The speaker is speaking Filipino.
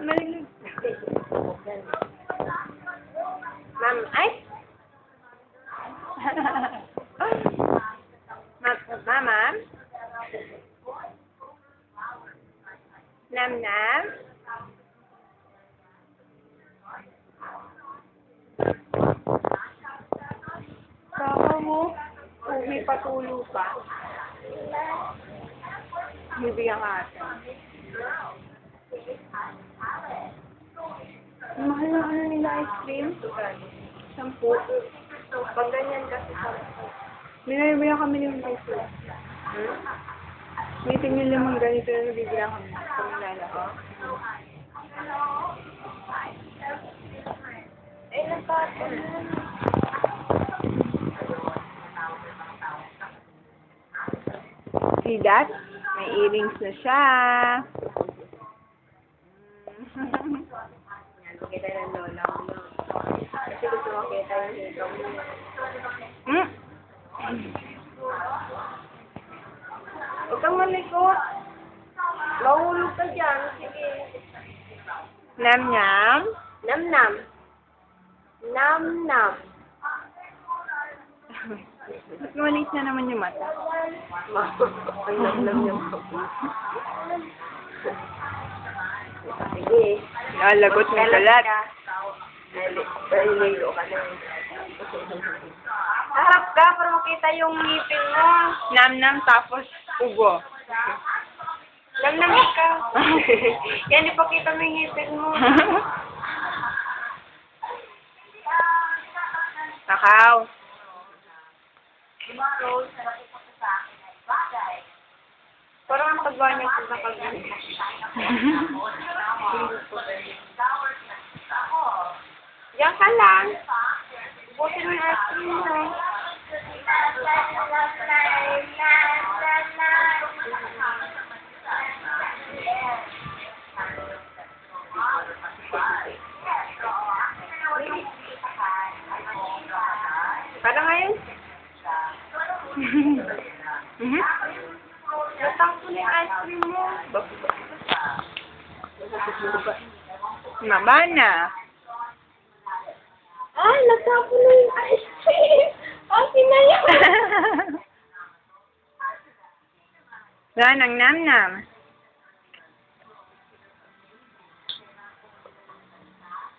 Malinig. Ma'am, ay? Ma'am, ma'am? Nam, nam? Kaka mo, uwi patulog pa. Bibigyan ka. Ang mahal ng ano nila ice cream. Sampu. Pag ganyan kasi sampu. Binibigyan kami ng ice cream. Hmm? Meeting nyo lamang ganito na nabibigyan kami. Kung lalako. Eh, napatol See that? Earrings na siya. Kita ng lola ko. Kasi gusto makita yung hito mo. Mm. Huwag kang malikot. Mahulog ka dyan. Sige. Nam nam. Nam-nam. Nam-nam. Ba't maliit na naman yung mata? Ang nam-nam yung Sige. Nalagot ng kalat. Naliligo ka na. Harap ka para makita yung ngipin mo. Nam nam tapos ubo. Namnamit ka. Yan, ipakita mo yung ngipin mo. Nakaw. Parang ang pagbawa niya pag nakagano. Diyan ka lang. Buti mo yung ice cream mo. Parang ngayon, Mhm. natangko na yung ice cream mo. Maba na. Ay, natangko na yung ice cream. Okay na yun. Yan ang nam nam.